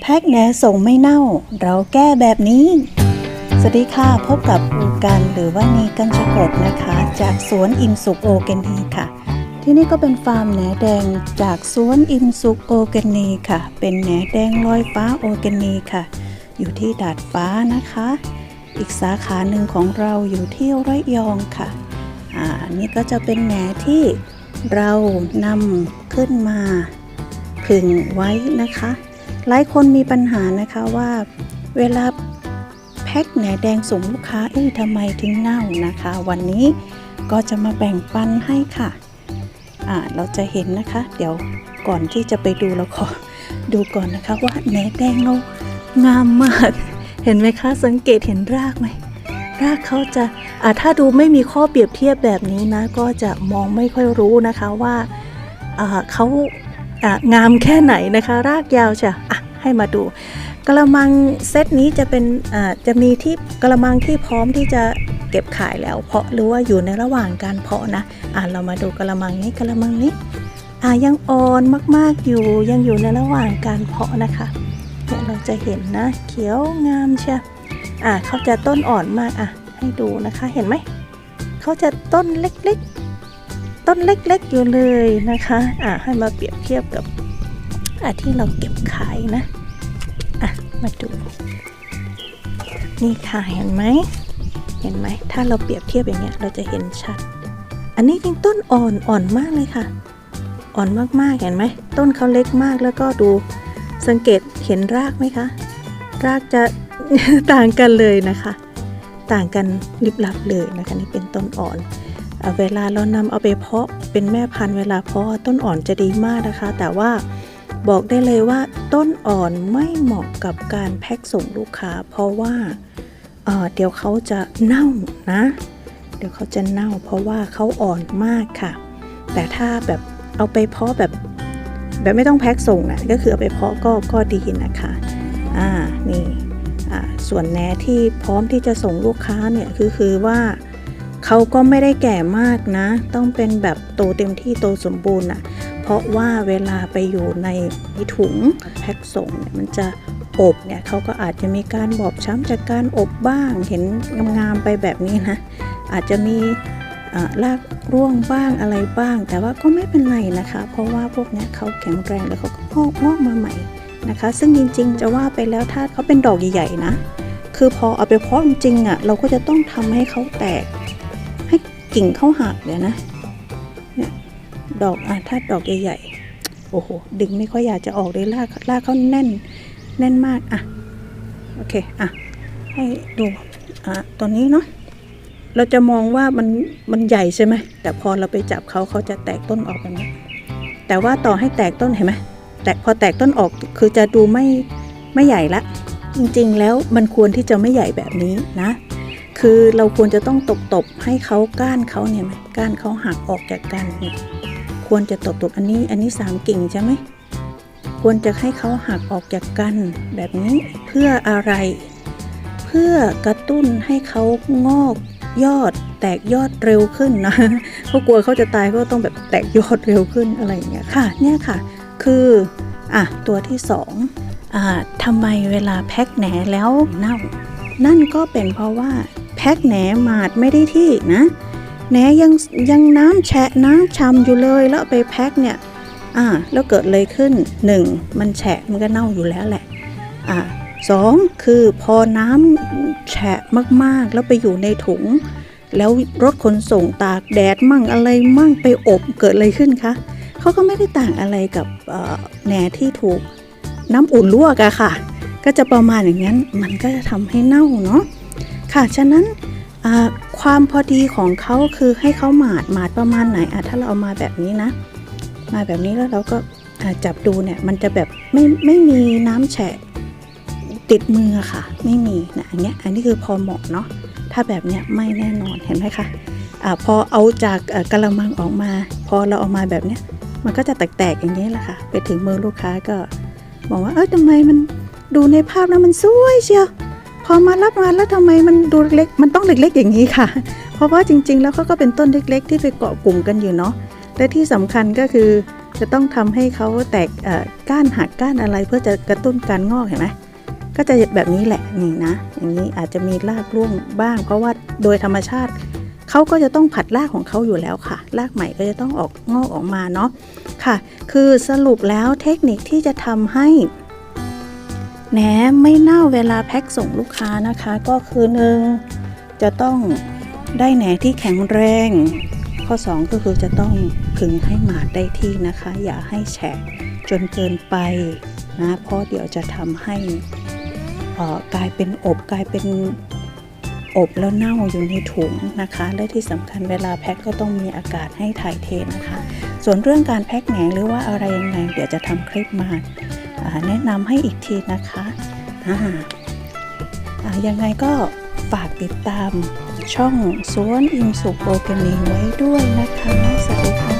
แพ็กแหนส่งไม่เน่า เราแก้แบบนี้ สวัสดีค่ะพบกับอูกันหรือว่านีกันชกดนะคะ จากสวนอิมสุกโอเกนีค่ะ ที่นี่ก็เป็นฟาร์มแหนแดงจากสวนอิมสุกโอเกนีค่ะ เป็นแหนแดงลอยฟ้าโอเกนีค่ะ อยู่ที่ดาดฟ้านะคะ อีกสาขาหนึ่งของเราอยู่ที่ระยองค่ะอ่านี่ก็จะเป็นแหนที่เรานำขึ้นมาผึ่งไว้นะคะ หลายคนมีปัญหานะคะว่าเวลาแพ็คแหนแดงส่งลูกค้าเอ๊ะทำไมถึงเน่านะคะ วันนี้ก็จะมาแบ่งปันให้ค่ะอ่าเราจะเห็นนะคะ เดี๋ยวก่อนที่จะไปดูเราขอดูก่อนนะคะว่าแหนแดงเรางามมาก เห็นไหมคะสังเกตเห็นรากไหมรากเขาจะอ่าถ้าดูไม่มีข้อเปรียบเทียบแบบนี้นะ ก็จะมองไม่ค่อยรู้นะคะว่าอ่าเขาอ่างามแค่ไหนนะคะ รากยาวจะอะ ให้มาดูกระมังเซตนี้จะเป็นจะมีที่กระมังที่พร้อมที่จะเก็บขายแล้วเพาะหรือว่าอยู่ในระหว่างการเพาะนะอ่าเรามาดูกระมังนี้กระมังนี้อ่ายังอ่อนมากๆอยู่ยังอยู่ในระหว่างการเพาะนะคะเนี่ยเราจะเห็นนะเขียวงามเชียวอะเขาจะต้นอ่อนมากอะให้ดูนะคะเห็นไหมเขาจะต้นเล็กๆต้นเล็กๆอยู่เลยนะคะอะให้มาเปรียบเทียบกับ อะที่เราเก็บขายนะ อะ มาดู นี่ค่ะเห็นไหม เห็นไหม ถ้าเราเปรียบเทียบอย่างเงี้ย เราจะเห็นชัด อันนี้จริงต้นอ่อนอ่อนมากเลยค่ะ อ่อนมากๆ เห็นไหม ต้นเขาเล็กมากแล้วก็ดูสังเกตเห็นรากไหมคะ รากจะต่างกันเลยนะคะ ต่างกันลิบลับเลยนะคะนี่เป็นต้นอ่อนเอเวลาเรานำเอาไปเพาะเป็นแม่พันธุ์เวลาเพาะต้นอ่อนจะดีมากนะคะ แต่ว่า บอกได้เลยว่าต้นอ่อนไม่เหมาะกับการแพ็คส่งลูกค้า เพราะว่าเออเดี๋ยวเขาจะเน่านะ เดี๋ยวเขาจะเน่า เพราะว่าเขาอ่อนมากค่ะ แต่ถ้าแบบเอาไปเพาะแบบแบบไม่ต้องแพ็คส่งนะก็คือเอาไปเพาะก็ก็ดีนะคะอ่านี่อ่าส่วนแหนที่พร้อมที่จะส่งลูกค้าเนี่ยคือคือว่าเขาก็ไม่ได้แก่มากนะ ต้องเป็นแบบโตเต็มที่โตสมบูรณ์อะ เพราะว่าเวลาไปอยู่ในถุงแพ็คส่งเนี่ยมันจะอบเนี่ยเขาก็อาจจะมีการบอบช้ำจากการอบบ้างเห็นงามๆไปแบบนี้นะ อาจจะมีอ่ากร่วงบ้างอะไรบ้าง แต่ว่าก็ไม่เป็นไรนะคะ เพราะว่าพวกนี้เขาแข็งแรงแล้วเขาก็งอกงอกมาใหม่นะคะ ซึ่งจริงๆ จะว่าไปแล้วถ้าเขาเป็นดอกใหญ่ๆนะ คือพอเอาไปเพาะจริงๆอะเราก็จะต้องทำให้เขาแตก ให้กิ่งเขาหักเดี๋ยนะ ดอกอะถ้าดอกใหญ่ๆโอ้โหดึงไม่ค่อยอยากจะออกเลยรากรากเขาแน่นแน่นมากอะโอเคอะให้ดูอะตัวนี้เนาะเราจะมองว่ามันมันใหญ่ใช่ไหมแต่พอเราไปจับเขาเขาจะแตกต้นออกแบบนี้แต่ว่าต่อให้แตกต้นเห็นไหมแต่พอแตกต้นออกคือจะดูไม่ไม่ใหญ่ละ จริงๆแล้วมันควรที่จะไม่ใหญ่แบบนี้นะ คือเราควรจะต้องตบๆให้เขาก้านเขาเนี่ยไหมก้านเขาหักออกจากกันเนี่ย ควรจะตบๆอันนี้อันนี้สามกิ่งใช่ไหมควรจะให้เขาหักออกจากกันแบบนี้เพื่ออะไร เพื่อกระตุ้นให้เขางอกยอดแตกยอดเร็วขึ้นนะเขากลัวเขาจะตายก็ต้องแบบแตกยอดเร็วขึ้นอะไรอย่างเงี้ยค่ะเนี่ยค่ะ คืออะตัวที่สองอ่าทำไมเวลาแพ็คแหนแล้วเน่า นั่นก็เป็นเพราะว่าแพ็คแหนหมาดไม่ได้ที่นะ แหนยังยังน้ำแฉะน้ำชำอยู่เลยแล้วไปแพ็คเนี่ยอ่าแล้วเกิดเลยขึ้นหนึ่งมันแฉะมันก็เน่าอยู่แล้วแหละอ่าสองคือพอน้ำแฉะมากๆ แล้วไปอยู่ในถุง แล้วรถขนส่งตากแดดมั่งอะไรมั่งไปอบเกิดอะไรขึ้นคะเขาก็ไม่ได้ต่างอะไรกับแหนที่ถูกน้ำอุ่นลวกอะค่ะ ก็จะประมาณอย่างนั้นมันก็จะทำให้เน่าเนาะค่ะฉะนั้น ความพอดีของเขาคือให้เขาหมาดหมาดประมาณไหนอะถ้าเราเอามาแบบนี้นะ มาแบบนี้แล้วเราก็จับดูเนี่ยมันจะแบบไม่ไม่มีน้ำแฉะติดมือค่ะ ไม่มีนะอันเนี้ยอันนี้คือพอเหมาะเนาะถ้าแบบเนี้ยไม่แน่นอนเห็นไหมคะอ่าพอเอาจากกระมังออกมา พอเราเอามาแบบเนี้ยมันก็จะแตกๆอย่างนี้แหละค่ะ ไปถึงมือลูกค้าก็บอกว่าเออทำไมมันดูในภาพแล้วมันสวยเชียว พอมารับมาแล้วทำไมมันดูเล็กมันต้องเล็กๆอย่างนี้ค่ะ เพราะว่าจริง ๆ แล้วเขาก็เป็นต้นเล็ก ๆ ที่ไปเกาะกลุ่มกันอยู่เนาะและที่สำคัญก็คือจะต้องทำให้เขาแตกก้านหักก้านอะไรเพื่อจะกระตุ้นการงอกเห็นไหมก็จะแบบนี้แหละนี่นะ อย่างนี้อาจจะมีรากร่วงบ้าง เพราะว่าโดยธรรมชาติเขาก็จะต้องผัดรากของเขาอยู่แล้วค่ะ รากใหม่ก็จะต้องออกงอกออกมาเนาะค่ะ คือสรุปแล้วเทคนิคที่จะทำให้ แหนมไม่เน่าเวลาแพ็คส่งลูกค้านะคะ ก็คือหนึ่งจะต้องได้แหนที่แข็งแรง ข้อ 2 ก็คือจะต้องขึงให้หมาดได้ที่นะคะ อย่าให้แฉะจนเกินไปนะเพราะเดี๋ยวจะทำให้อ่อกลายเป็นอบกลายเป็นอบแล้วเน่าอยู่ในถุงนะคะ และที่สำคัญเวลาแพ็คก็ต้องมีอากาศให้ถ่ายเทนะคะ ส่วนเรื่องการแพ็คแหนหรือว่าอะไรยังไงเดี๋ยวจะทำคลิปมา แนะนำให้อีกทีนะคะอย่ายังไงก็ฝากติดตามช่องสวนอิมสุกโอร์แกนิกไว้ด้วยนะคะ สวัสดีค่ะ